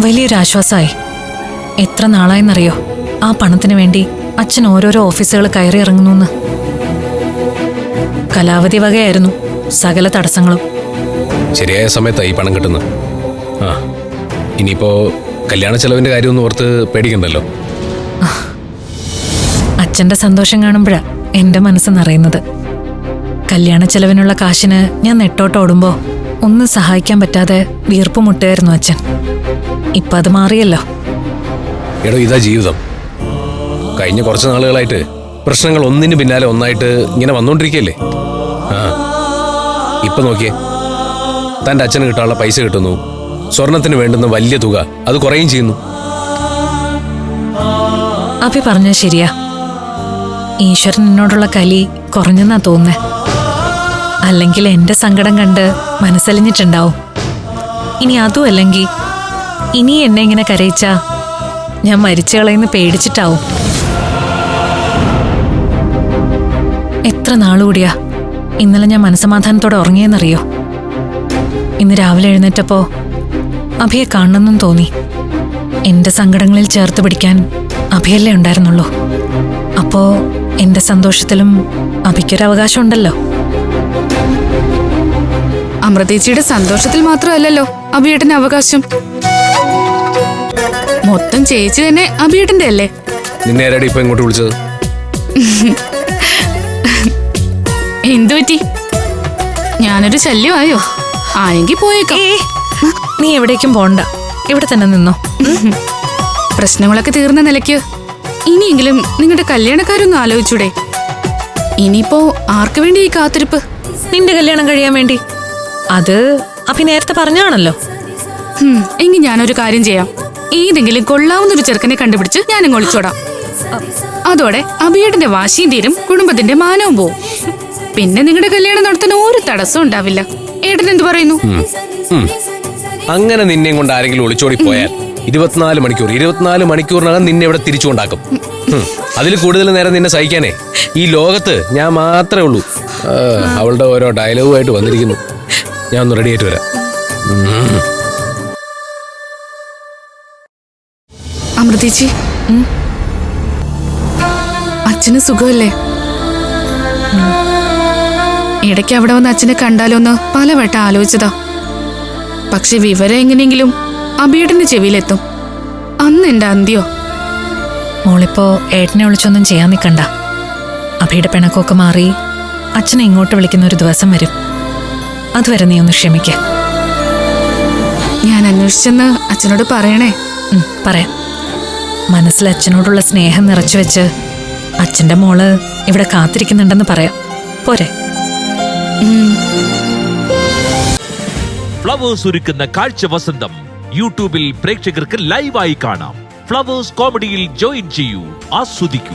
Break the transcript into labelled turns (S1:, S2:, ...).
S1: വലിയൊരു ആശ്വാസമായി. എത്ര നാളായെന്നറിയോ? ആ പണത്തിന് വേണ്ടി അച്ഛൻ ഓരോരോ ഓഫീസുകൾ കയറി ഇറങ്ങുന്നു കലാവധി വകയായിരുന്നു സകല തടസ്സങ്ങളും.
S2: ശരിയായ സമയത്തായി ഈ പണം കിട്ടുന്നത്. ആ ഇനിയിപ്പോ കല്യാണ ചെലവിന്റെ കാര്യമൊന്നും ഓർത്ത് പേടിക്കണ്ടല്ലോ.
S1: അച്ഛന്റെ സന്തോഷം കാണുമ്പോഴാ എന്റെ മനസ്സ് നിറയുന്നത്. കല്യാണ ചെലവിനുള്ള കാശിന് ഞാൻ നെട്ടോട്ടോടുമ്പോ ഒന്നും സഹായിക്കാൻ പറ്റാതെ വീർപ്പ് മുട്ടായിരുന്നു അച്ഛൻ. ഇപ്പൊ അത് മാറിയല്ലോ.
S2: എടോ ഇതാ ജീവിതം. കഴിഞ്ഞ കുറച്ച് നാളുകളായിട്ട് പ്രശ്നങ്ങൾ ഒന്നിന് പിന്നാലെ ഒന്നായിട്ട് ഇങ്ങനെ വന്നുകൊണ്ടിരിക്കുകയല്ലേ ആ. ഇപ്പൊ നോക്കിയേ. തന്റെ അച്ഛന് കിട്ടാനുള്ള പൈസ കിട്ടുന്നു. സ്വർണത്തിന് വേണ്ടുന്ന വലിയ തുക അത് കുറയും ചെയ്യുന്നു.
S1: അഭി പറഞ്ഞ ശരിയാ. ഈശ്വരൻ എന്നോടുള്ള കലി കുറഞ്ഞെന്നാ തോന്നുന്നേ. അല്ലെങ്കിൽ എന്റെ സങ്കടം കണ്ട് മനസ്സലിഞ്ഞിട്ടുണ്ടാവും. ഇനി അതും അല്ലെങ്കിൽ ഇനി എന്നെ ഇങ്ങനെ കരയിച്ചാ ഞാൻ മരിച്ചു പേടിച്ചിട്ടാവും. എത്ര നാളുകൂടിയാ ഇന്നലെ ഞാൻ മനസമാധാനത്തോടെ ഉറങ്ങിയെന്നറിയോ? ഇന്ന് രാവിലെ എഴുന്നേറ്റപ്പോ അഭിയെ കാണണമെന്നും തോന്നി. എന്റെ സങ്കടങ്ങളിൽ ചേർത്ത് പിടിക്കാൻ അഭിയല്ലേ ഉണ്ടായിരുന്നുള്ളൂ. അപ്പോ എന്റെ സന്തോഷത്തിലും അഭിക്കൊരു അവകാശമുണ്ടല്ലോ
S3: അമൃതേച്ചിയുടെ സന്തോഷത്തിൽ മാത്രമല്ലല്ലോ അഭിയേട്ടന് അവകാശം. മൊത്തം ചേച്ചി തന്നെ അഭിയേട്ടന്റെ അല്ലേ?
S2: നിന്നെ ആരാടി ഇപ്പൊ ഇങ്ങോട്ട് വിളിച്ചത്?
S3: എന്തു പറ്റി? ഞാനൊരു ശല്യമായോ? ആയെങ്കിൽ പോയേക്കാം.
S1: നീ എവിടേക്കും പോണ്ട. ഇവിടെ തന്നെ നിന്നോ.
S3: പ്രശ്നങ്ങളൊക്കെ തീർന്ന നിലയ്ക്ക് ഇനിയെങ്കിലും നിങ്ങളുടെ കല്യാണക്കാരൊന്നും ആലോചിച്ചൂടെ. ഇനിയിപ്പോ ആർക്കു വേണ്ടി ഈ കാത്തിരിപ്പ്?
S1: നിന്റെ കല്യാണം കഴിയാൻ വേണ്ടി. അത് അഭി നേരത്തെ പറഞ്ഞാണല്ലോ.
S3: ഹും, എങ്കിൽ ഞാനൊരു കാര്യം ചെയ്യാം. ഏതെങ്കിലും കൊള്ളാവുന്ന ഒരു ചെറുക്കനെ കണ്ടുപിടിച്ച് ഞാനും ഒളിച്ചോടാം. അതോടെ അഭിയേട്ടന്റെ വാശിയും തീരും കുടുംബത്തിന്റെ മാനവും പോവും. പിന്നെ നിങ്ങളുടെ കല്യാണം നടത്താൻ ഒരു തടസ്സവും ഉണ്ടാവില്ല. ഏടൻ എന്ത് പറയുന്നു.
S2: ഉം. അങ്ങനെ നിന്നെയും കൊണ്ട് ആരെങ്കിലും ഒളിച്ചോടി പോയാൽ ഇരുപത്തിനാല് മണിക്കൂർ ഇരുപത്തിനാല് മണിക്കൂറിനകം നിന്നെ ഇവിടെ തിരിച്ചുകൊണ്ടാക്കും. ഉം. അതിൽ കൂടുതൽ നേരം നിന്നെ സഹിക്കാനേ. ഈ ലോകത്ത് ഞാൻ മാത്രമേ ഉള്ളൂ. ആ, അവളുടെ ഓരോ ഡയലോഗുമായിട്ട് വന്നിരിക്കുന്നു. ഞാൻ ഒന്ന് റെഡി ആയിട്ട് വരാം.
S3: അമൃതീച്ചി. അച്ഛന് സുഖമല്ലേ? ഇടയ്ക്ക് അവിടെ വന്ന് അച്ഛനെ കണ്ടാലോന്ന് പലവട്ടം ആലോചിച്ചതാ. പക്ഷെ വിവരം എങ്ങനെയെങ്കിലും അബിയേട്ടന്റെ ചെവിയിലെത്തും. അന്ന് എന്റെ അന്ത്യോ?
S1: മോളിപ്പോ ഏട്ടനെ വിളിച്ചൊന്നും ചെയ്യാൻ നിൽക്കണ്ട അഭിയുടെ പിണക്കമൊക്കെ മാറി അച്ഛനെ ഇങ്ങോട്ട് വിളിക്കുന്ന ഒരു ദിവസം വരും. അതുവരെ നീ ഒന്ന് ക്ഷമിക്ക.
S3: ഞാൻ അന്വേഷിച്ചെന്ന് അച്ഛനോട് പറയണേ.
S1: പറയാം. മനസ്സിൽ അച്ഛനോടുള്ള സ്നേഹം നിറച്ചു വെച്ച് അച്ഛന്റെ മോൾ ഇവിടെ കാത്തിരിക്കുന്നുണ്ടെന്ന് പറയാം. പോരെ.
S4: ഫ്ലവേഴ്സ് ഒരുക്കുന്ന കാഴ്ച വസന്തം യൂട്യൂബിൽ പ്രേക്ഷകർക്ക് ലൈവായി കാണാം. ഫ്ലവേഴ്സ് കോമഡിയിൽ ജോയിൻ ചെയ്യൂ ആസ്വദിക്കൂ.